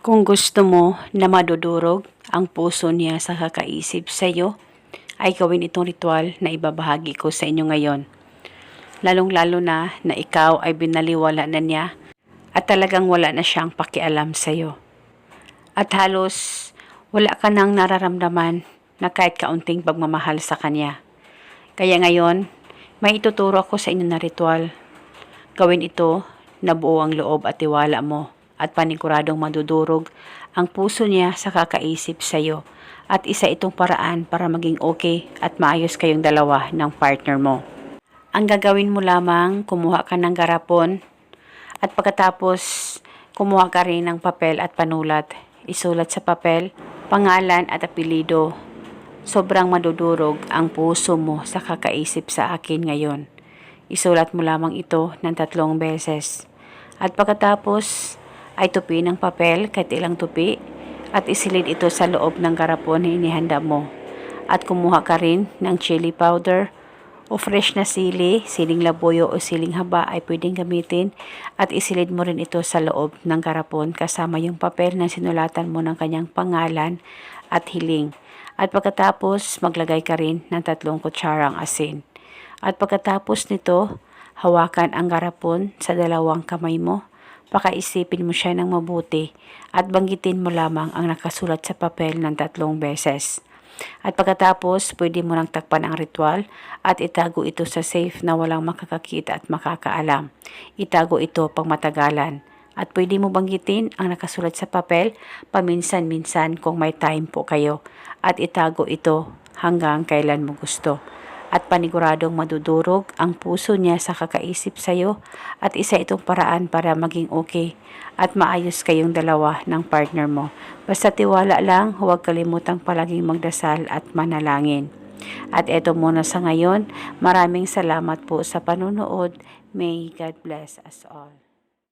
Kung gusto mo na madudurog ang puso niya sa kakaisip sa iyo, ay gawin itong ritual na ibabahagi ko sa inyo ngayon. Lalong-lalo na na ikaw ay binaliwala na niya at talagang wala na siyang pakialam sa iyo. At halos wala ka nang nararamdaman na kahit kaunting pagmamahal sa kanya. Kaya ngayon, may ituturo ako sa inyo na ritual. Gawin ito na buo ang loob at tiwala mo at paniguradong madudurog ang puso niya sa kakaisip sa iyo at isa itong paraan para maging okay at maayos kayong dalawa ng partner mo. Ang gagawin mo lamang, kumuha ka ng garapon at pagkatapos kumuha ka rin ng papel at panulat. Isulat sa papel, pangalan at apelido. Sobrang madudurog ang puso mo sa kakaisip sa akin ngayon. Isulat mo lamang ito ng tatlong beses. At pagkatapos ay tupi ng papel kahit ilang tupi at isilid ito sa loob ng garapon na inihanda mo. At kumuha ka rin ng chili powder o fresh na sili, siling labuyo o siling haba ay pwedeng gamitin at isilid mo rin ito sa loob ng garapon kasama yung papel na sinulatan mo ng kanyang pangalan at hiling. At pagkatapos, maglagay ka rin ng tatlong kutsarang asin. At pagkatapos nito, hawakan ang garapon sa dalawang kamay mo. Pakaisipin mo siya ng mabuti at banggitin mo lamang ang nakasulat sa papel ng tatlong beses. At pagkatapos, pwede mo nang takpan ang ritual at itago ito sa safe na walang makakakita at makakaalam. Itago ito pang matagalan. At pwede mo banggitin ang nakasulat sa papel paminsan-minsan kung may time po kayo. At itago ito hanggang kailan mo gusto. At paniguradong madudurog ang puso niya sa kakaisip sa iyo at isa itong paraan para maging okay at maayos kayong dalawa ng partner mo. Basta tiwala lang, huwag kalimutang palaging magdasal at manalangin. At eto muna sa ngayon, maraming salamat po sa panonood. May God bless us all.